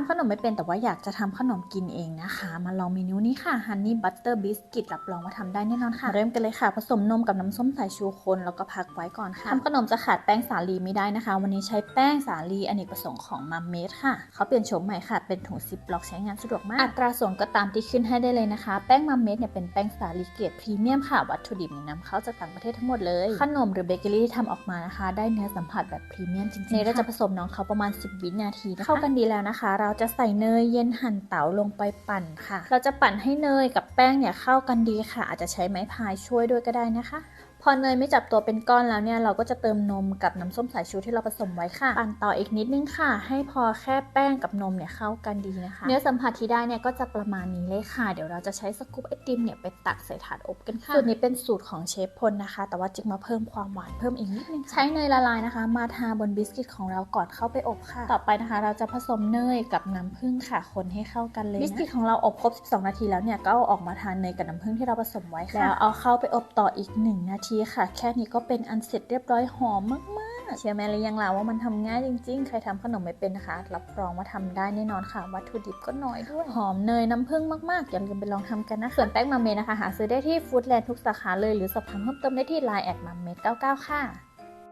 ำขนมไม่เป็นแต่ว่าอยากจะทำขนมกินเองนะคะ มาลองเมนูนี้ค่ะ Honey Butter Biscuit รับรองว่าทำได้แน่นอนค่ะ เริ่มกันเลยค่ะ ผสมนมกับน้ำส้มสายชูคนแล้วก็พักไว้ก่อนค่ะทำขนมจะขาดแป้งสาลีไม่ได้นะคะ วันนี้ใช้แป้งสาลีอเนกประสงค์ของมัมเมดค่ะ เขาเปลี่ยนโฉมใหม่ค่ะ เป็นถุงซิปล็อกใช้งานสะดวกมาก อัตราส่วนก็ตามที่ขึ้นให้ได้เลยนะคะ แป้งมัมเมดเนี่ยเป็นแป้งสาลีเกรดพรีเมียมค่ะ วัตถุดิบเนี่ยนำเข้าจากต่างประเทศทั้งหมดเลย ขนมหรือเบเกอรี่ที่ทำออกมานะคะ ได้เนื้อสัมผัสแบบพรีเมียมจริงๆเราจะผสมน้องเขาประมาณ 10 วินาทีนะคะเข้ากันดีแล้วนะคะเราราจะใส่เนยเย็นหั่นเต๋าลงไปปั่นค่ะ เราจะปั่นให้เนยกับแป้งเนี่ยเข้ากันดีค่ะ อาจจะใช้ไม้พายช่วยด้วยก็ได้นะคะ พอเนยไม่จับตัวเป็นก้อนแล้วเนี่ยเราก็จะเติมนมกับน้ำส้มสายชูที่เราผสมไว้ค่ะ ปั่นต่ออีกนิดนึงค่ะ ให้พอแค่แป้งกับนมเนี่ยเข้ากันดีนะคะ เนื้อสัมผัสที่ได้เนี่ยก็จะประมาณนี้เลยค่ะ เดี๋ยวเราจะใช้สกู๊ปไอติมเนี่ยไปตักใส่ถาดอบกันค่ะ สูตรนี้เป็นสูตรของเชฟพลนะคะ แต่ว่าจิ๊กมาเพิ่มความหวานเพิ่มอีกนิดนึง ใช้เนยละลายนะคะ มาทาบนบิสกิตของเราก่อนเข้าไปอบค่ะ ต่อไปนะคะ เราจะผสมเนยกับน้ำผึ้งค่ะ คนให้เข้ากันเลยนะบิสกิตของเราอบครบ 12 นาทีแล้วเนี่ยก็เอาออกมาทานเนยกับน้ำผึ้งที่เราผสมไว้ค่ะแล้วเอาเข้าไปอบต่ออีก 1 นาทีค่ะ แค่นี้ก็เป็นอันเสร็จเรียบร้อยหอมมากๆเชื่อแม่หรือยังล่ะว่ามันทำง่ายจริงๆ ใครทำขนมไม่เป็นนะคะ รับรองว่าทำได้แน่นอนค่ะ วัตถุดิบก็น้อยด้วย หอมเนยน้ำผึ้งมากๆ อย่าลืมไปลองทำกันนะ ส่วนแป้งมาเมดนะคะ หาซื้อได้ที่ฟู้ดแลนด์ทุกสาขาเลย หรือสอบถามเพิ่มเติมได้ที่ Line แอดมาเมด99ค่ะ